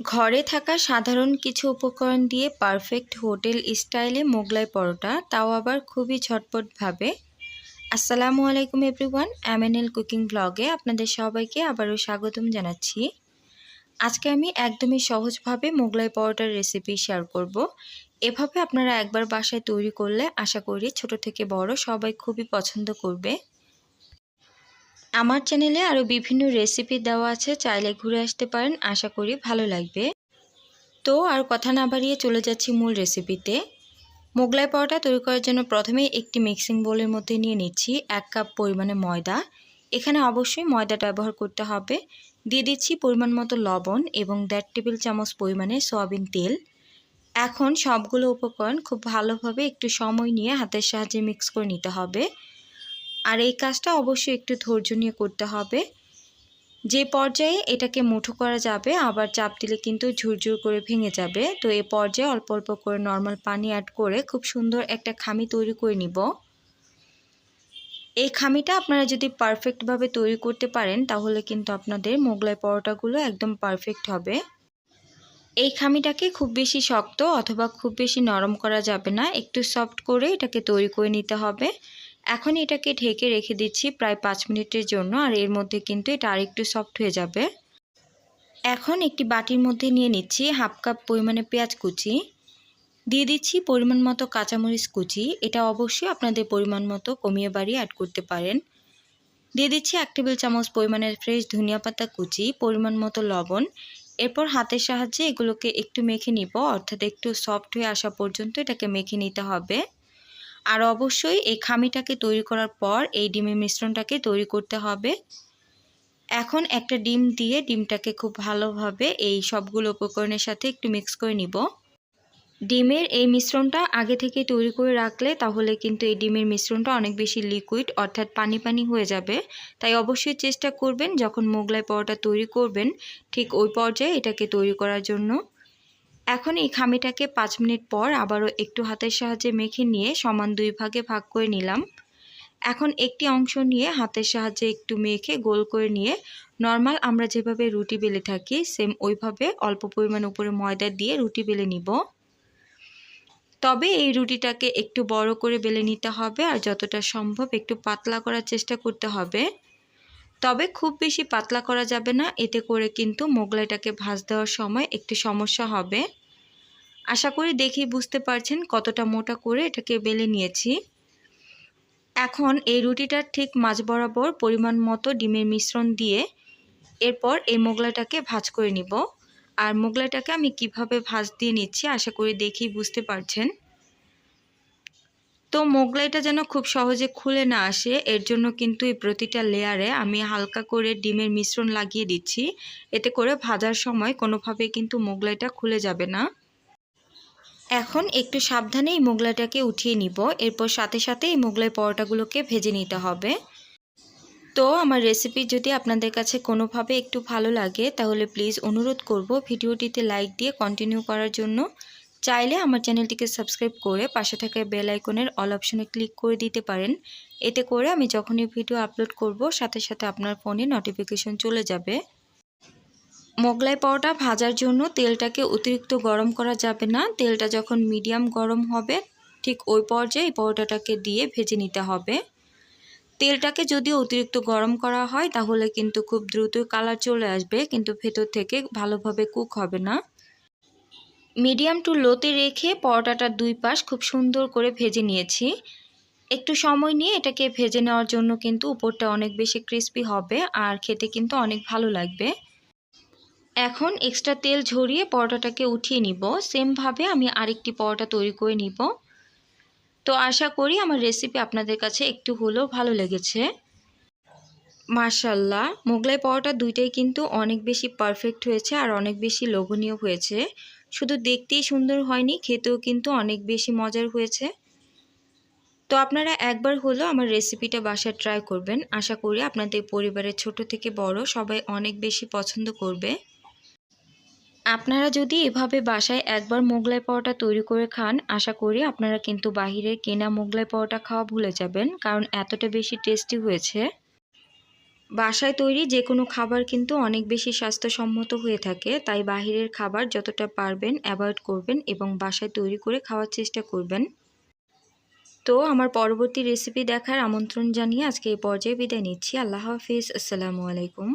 ঘরে থাকা সাধারণ কিছু উপকরণ দিয়ে পারফেক্ট হোটেল স্টাইলে মোগলাই পরোটা, তাও আবার খুবই ঝটপটভাবে। আসসালামু আলাইকুম এভরিওয়ান এমএনএল কুকিং ব্লগে আপনাদের সবাইকে আবারও স্বাগতম জানাচ্ছি। আজকে আমি একদমই সহজভাবে মোগলাই পরোটার রেসিপি শেয়ার করব। এভাবে আপনারা একবার বাসায় তৈরি করলে আশা করি ছোট থেকে বড় সবাই খুবই পছন্দ করবে। আমার চ্যানেলে আরও বিভিন্ন রেসিপি দেওয়া আছে, চাইলে ঘুরে আসতে পারেন, আশা করি ভালো লাগবে। তো আর কথা না বাড়িয়ে চলে যাচ্ছি মূল রেসিপিতে মোগলাই পরোটা তৈরি করার জন্য প্রথমেই একটি মিক্সিং বোলের মধ্যে নিয়ে নিচ্ছি এক কাপ পরিমাণে ময়দা। এখানে অবশ্যই ময়দাটা ব্যবহার করতে হবে। দিয়ে দিচ্ছি পরিমাণ মতো লবণ এবং দেড় টেবিল চামচ পরিমাণে সয়াবিন তেল। এখন সবগুলো উপকরণ খুব ভালোভাবে একটু সময় নিয়ে হাতের সাহায্যে মিক্স করে নিতে হবে। আর এই কাজটা অবশ্যই একটু ধৈর্য নিয়ে করতে হবে। যে পর্যায়ে এটাকে মুঠো করা যাবে, আবার চাপ দিলে কিন্তু ঝুরঝুর করে ভেঙে যাবে। তো এই পর্যায়ে অল্প অল্প করে নর্মাল পানি অ্যাড করে খুব সুন্দর একটা খামি তৈরি করে নিব। এই খামিটা আপনারা যদি পারফেক্টভাবে তৈরি করতে পারেন, তাহলে কিন্তু আপনাদের মোগলাই পরোটাগুলো একদম পারফেক্ট হবে। এই খামিটাকে খুব বেশি শক্ত অথবা খুব বেশি নরম করা যাবে না, একটু সফট করে এটাকে তৈরি করে নিতে হবে। এখন এটাকে ঢেকে রেখে দিচ্ছি প্রায় পাঁচ মিনিটের জন্য, আর এর মধ্যে কিন্তু এটা আরেকটু সফট হয়ে যাবে। এখন একটি বাটির মধ্যে নিয়ে নিচ্ছি হাফ কাপ পরিমাণে পেঁয়াজ কুচি। দিয়ে দিচ্ছি পরিমাণ মতো কাঁচামরিচ কুচি। এটা অবশ্যই আপনাদের পরিমাণ মতো কমিয়ে বাড়িয়ে অ্যাড করতে পারেন। দিয়ে দিচ্ছি এক টেবিল চামচ পরিমাণের ফ্রেশ ধনিয়া পাতা কুচি, পরিমাণ মতো লবণ। এরপর হাতের সাহায্যে এগুলোকে একটু মেখে নিব, অর্থাৎ একটু সফট হয়ে আসা পর্যন্ত এটাকে মেখে নিতে হবে। আর অবশ্যই এই খামিটাকে তৈরি করার পর এই ডিমের মিশ্রণটাকে তৈরি করতে হবে। এখন একটা ডিম দিয়ে ডিমটাকে খুব ভালোভাবে এই সবগুলো উপকরণের সাথে একটু মিক্স করে নিব। ডিমের এই মিশ্রণটা আগে থেকে তৈরি করে রাখলে তাহলে কিন্তু এই ডিমের মিশ্রণটা অনেক বেশি লিকুইড অর্থাৎ পানি পানি হয়ে যাবে। তাই অবশ্যই চেষ্টা করবেন যখন মোগলাই পরোটা তৈরি করবেন, ঠিক ওই পর্যায়ে এটাকে তৈরি করার জন্য। এখন এই খামিটাকে পাঁচ মিনিট পর আবারও একটু হাতের সাহায্যে মেখে নিয়ে সমান দুই ভাগে ভাগ করে নিলাম। এখন একটি অংশ নিয়ে হাতের সাহায্যে একটু মেখে গোল করে নিয়ে নর্মাল আমরা যেভাবে রুটি বেলে থাকি, সেম ওইভাবে অল্প পরিমাণ উপরে ময়দা দিয়ে রুটি বেলে নিব। তবে এই রুটিটাকে একটু বড় করে বেলে নিতে হবে আর যতটা সম্ভব একটু পাতলা করার চেষ্টা করতে হবে। তবে খুব বেশি পাতলা করা যাবে না, এতে করে কিন্তু মোগলাইটাকে ভাজ দেওয়ার সময় একটু সমস্যা হবে। আশা করি দেখেই বুঝতে পারছেন কতটা মোটা করে এটাকে বেলে নিয়েছি। এখন এই রুটিটার ঠিক মাঝ বরাবর পরিমাণ মতো ডিমের মিশ্রণ দিয়ে এরপর এই মোগলাটাকে ভাজ করে নিব। আর মোগলাইটাকে আমি কীভাবে ভাজ দিয়ে নিচ্ছি আশা করি দেখেই বুঝতে পারছেন। তো মোগলাইটা যেন খুব সহজে খুলে না আসে, এর জন্য কিন্তু এই প্রতিটা লেয়ারে আমি হালকা করে ডিমের মিশ্রণ লাগিয়ে দিচ্ছি। এতে করে ভাজার সময় কোনোভাবে কিন্তু মোগলাইটা খুলে যাবে না। এখন একটু সাবধানে এই মোগলাইটাকে উঠিয়ে নিব। এরপর সাথে সাথে এই মোগলাই পরোটাগুলোকে ভেজে নিতে হবে। তো আমার রেসিপি যদি আপনাদের কাছে কোনোভাবে একটু ভালো লাগে, তাহলে প্লিজ অনুরোধ করব ভিডিওটিতে লাইক দিয়ে কন্টিনিউ করার জন্য। চাইলে আমার চ্যানেলটিকে সাবস্ক্রাইব করে পাশে থাকা বেল আইকনের অল অপশনে ক্লিক করে দিতে পারেন। এতে করে আমি যখনই ভিডিও আপলোড করব, সাথে সাথে আপনার ফোনে নোটিফিকেশন চলে যাবে। মোগলাই পরোটা ভাজার জন্য তেলটাকে অতিরিক্ত গরম করা যাবে না। তেলটা যখন মিডিয়াম গরম হবে, ঠিক ওই পর্যায়ে এই পরোটাটাকে দিয়ে ভেজে নিতে হবে। তেলটাকে যদি অতিরিক্ত গরম করা হয়, তাহলে কিন্তু খুব দ্রুত কালার চলে আসবে, কিন্তু ভেতর থেকে ভালোভাবে কুক হবে না। মিডিয়াম টু লোতে রেখে পরোটাটার দুই পাশ খুব সুন্দর করে ভেজে নিয়েছি। একটু সময় নিয়ে এটাকে ভেজে নেওয়ার জন্য কিন্তু উপরটা অনেক বেশি ক্রিস্পি হবে, আর খেতে কিন্তু অনেক ভালো লাগবে। এখন এক্সট্রা তেল ঝরিয়ে পরোটাটাকে উঠিয়ে নিব। সেমভাবে আমি আরেকটি পরোটা তৈরি করে নিব। তো আশা করি আমার রেসিপি আপনাদের কাছে একটু হলেও ভালো লেগেছে। মার্শাল্লাহ মোগলাই পরোটা দুইটাই কিন্তু অনেক বেশি পারফেক্ট হয়েছে আর অনেক বেশি লোভনীয় হয়েছে। শুধু দেখতেই সুন্দর হয়নি, খেতেও কিন্তু অনেক বেশি মজার হয়েছে। তো আপনারা একবার হলেও আমার রেসিপিটা বাসায় ট্রাই করবেন। আশা করি আপনাদের পরিবারের ছোট থেকে বড় সবাই অনেক বেশি পছন্দ করবে। আপনারা যদি এভাবে বাসায় একবার মোগলাই পরোটা তৈরি করে খান, আশা করি আপনারা কিন্তু বাহিরের কেনা মোগলাই পরোটা খাওয়া ভুলে যাবেন, কারণ এতটা বেশি টেস্টি হয়েছে। বাসায় তৈরি যে কোনো খাবার কিন্তু অনেক বেশি স্বাস্থ্যসম্মত হয়ে থাকে, তাই বাহিরের খাবার যতটা পারবেন অ্যাভয়েড করবেন এবং বাসায় তৈরি করে খাওয়ার চেষ্টা করবেন। তো আমার পরবর্তী রেসিপি দেখার আমন্ত্রণ জানিয়ে আজকে এই পর্যায়ে বিদায় নিচ্ছি। আল্লাহ হাফিজ। আসসালামু আলাইকুম।